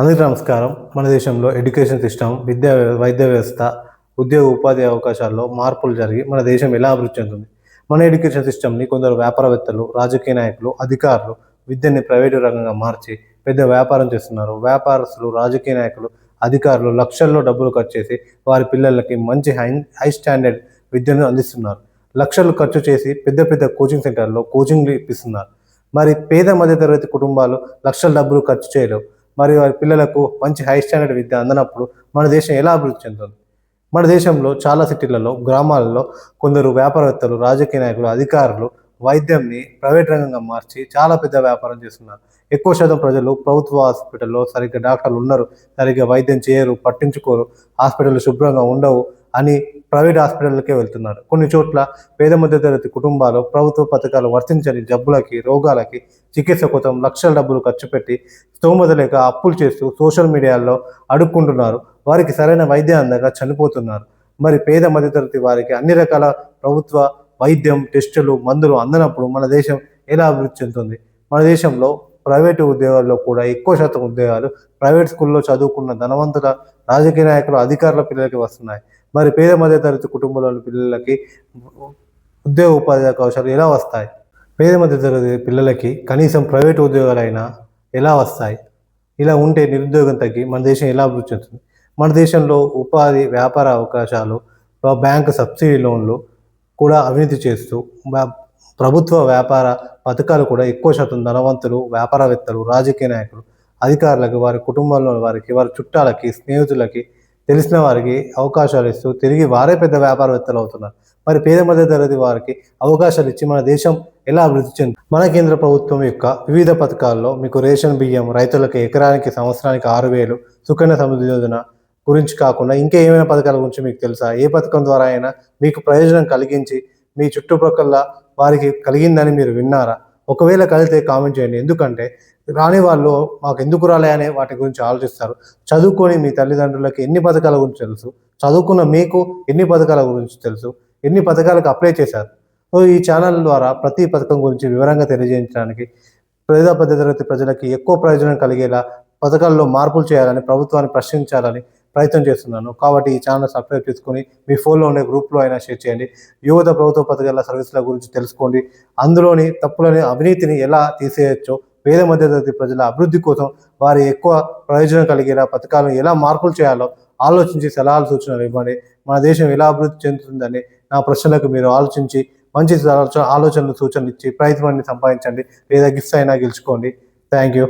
అందరికీ నమస్కారం. మన దేశంలో ఎడ్యుకేషన్ సిస్టమ్ విద్యా వైద్య వ్యవస్థ ఉద్యోగ ఉపాధి అవకాశాల్లో మార్పులు జరిగి మన దేశం ఎలా అభివృద్ధి చెందుతుంది? మన ఎడ్యుకేషన్ సిస్టమ్ని కొందరు వ్యాపారవేత్తలు రాజకీయ నాయకులు అధికారులు విద్యని ప్రైవేటు రంగంగా మార్చి పెద్ద వ్యాపారం చేస్తున్నారు. వ్యాపారస్తులు రాజకీయ నాయకులు అధికారులు లక్షల్లో డబ్బులు ఖర్చు చేసి వారి పిల్లలకి మంచి హై హై స్టాండర్డ్ విద్యను అందిస్తున్నారు. లక్షలు ఖర్చు చేసి పెద్ద పెద్ద కోచింగ్ సెంటర్లో కోచింగ్లు ఇప్పిస్తున్నారు. మరి పేద మధ్యతరగతి కుటుంబాలు లక్షల డబ్బులు ఖర్చు చేయలేవు. మరి వారి పిల్లలకు మంచి హై స్టాండర్డ్ విద్య అందనప్పుడు మన దేశం ఎలా అభివృద్ధి చెందుతుంది? మన దేశంలో చాలా సిటీలలో గ్రామాలలో కొందరు వ్యాపారవేత్తలు రాజకీయ నాయకులు అధికారులు వైద్యంని ప్రైవేట్ రంగంగా మార్చి చాలా పెద్ద వ్యాపారం చేస్తున్నారు. ఎక్కువ శాతం ప్రజలు ప్రభుత్వ హాస్పిటల్లో సరిగ్గా డాక్టర్లు ఉన్నారు సరిగ్గా వైద్యం చేయరు పట్టించుకోరు హాస్పిటల్ శుభ్రంగా ఉండవు అని ప్రైవేట్ హాస్పిటల్కే వెళ్తున్నారు. కొన్ని చోట్ల పేద మధ్యతరగతి కుటుంబాలు ప్రభుత్వ పథకాలు వర్తించని జబ్బులకి రోగాలకి చికిత్స కోసం లక్షల డబ్బులు ఖర్చు పెట్టి స్తోమత లేక అప్పులు చేస్తూ సోషల్ మీడియాలో అడుక్కుంటున్నారు. వారికి సరైన వైద్యం అందక చనిపోతున్నారు. మరి పేద మధ్యతరగతి వారికి అన్ని రకాల ప్రభుత్వ వైద్యం టెస్టులు మందులు అందనప్పుడు మన దేశం ఎలా అభివృద్ధి చెందుతుంది? మన దేశంలో ప్రైవేటు ఉద్యోగాల్లో కూడా ఎక్కువ శాతం ఉద్యోగాలు ప్రైవేట్ స్కూల్లో చదువుకున్న ధనవంతుల రాజకీయ నాయకులు అధికారుల పిల్లలకి వస్తున్నాయి. మరి పేద మధ్యతరగతి కుటుంబాల పిల్లలకి ఉద్యోగ ఉపాధి అవకాశాలు ఎలా వస్తాయి? పేద మధ్యతరగతి పిల్లలకి కనీసం ప్రైవేట్ ఉద్యోగాలైనా ఎలా వస్తాయి? ఇలా ఉంటే నిరుద్యోగం తగ్గి మన దేశం ఎలా అభివృద్ధి చెందుతుంది? మన దేశంలో ఉపాధి వ్యాపార అవకాశాలు బ్యాంకు సబ్సిడీ లోన్లు కూడా అవినీతి చేస్తూ ప్రభుత్వ వ్యాపార పథకాలు కూడా ఎక్కువ శాతం ధనవంతులు వ్యాపారవేత్తలు రాజకీయ నాయకులు అధికారులకు వారి కుటుంబంలో వారికి వారి చుట్టాలకి స్నేహితులకి తెలిసిన వారికి అవకాశాలు ఇస్తూ తిరిగి వారే పెద్ద వ్యాపారవేత్తలు అవుతున్నారు. మరి పేద మధ్య తరగతి వారికి అవకాశాలు ఇచ్చి మన దేశం ఎలా అభివృద్ధి చెంది మన కేంద్ర ప్రభుత్వం యొక్క వివిధ పథకాల్లో మీకు రేషన్ బియ్యం రైతులకు ఎకరానికి సంవత్సరానికి ఆరు వేలు సుకన్య సమృద్ధి యోజన గురించి కాకుండా ఇంకా ఏమైనా పథకాల గురించి మీకు తెలుసా? ఏ పథకం ద్వారా అయినా మీకు ప్రయోజనం కలిగించి మీ చుట్టుప్రక్కల వారికి కలిగిందని మీరు విన్నారా? ఒకవేళ కలిగితే కామెంట్ చేయండి. ఎందుకంటే రాని వాళ్ళు మాకు ఎందుకు రాలే అనే వాటి గురించి ఆలోచిస్తారు. చదువుకొని మీ తల్లిదండ్రులకి ఎన్ని పథకాల గురించి తెలుసు? చదువుకున్న మీకు ఎన్ని పథకాల గురించి తెలుసు? ఎన్ని పథకాలకు అప్లై చేశారు? సో ఈ ఛానల్ ద్వారా ప్రతి పథకం గురించి వివరంగా తెలియజేయడానికి పేద తరగతి ప్రజలకి ఎక్కువ ప్రయోజనం కలిగేలా పథకాల్లో మార్పులు చేయాలని ప్రభుత్వాన్ని ప్రశ్నించాలని ప్రయత్నం చేస్తున్నాను. కాబట్టి ఈ ఛానల్ సబ్స్క్రైబ్ చేసుకొని మీ ఫోన్లో ఉండే గ్రూప్లో అయినా షేర్ చేయండి. యువత ప్రభుత్వ పథకాల సర్వీసుల గురించి తెలుసుకోండి. అందులోని తప్పులని అవినీతిని ఎలా తీసేయచ్చో పేద మధ్యతరగతి ప్రజల అభివృద్ధి కోసం వారి ఎక్కువ ప్రయోజనం కలిగేలా పథకాలను ఎలా మార్పులు చేయాలో ఆలోచించి సలహాలు సూచనలు ఇవ్వండి. మన దేశం ఎలా అభివృద్ధి చెందుతుందని నా ప్రశ్నలకు మీరు ఆలోచించి మంచి ఆలోచన- ఆలోచనలు సూచనలు ఇచ్చి ప్రయత్నాన్ని సంపాదించండి. లేదా గిఫ్ట్స్ అయినా గెలుచుకోండి. Thank you.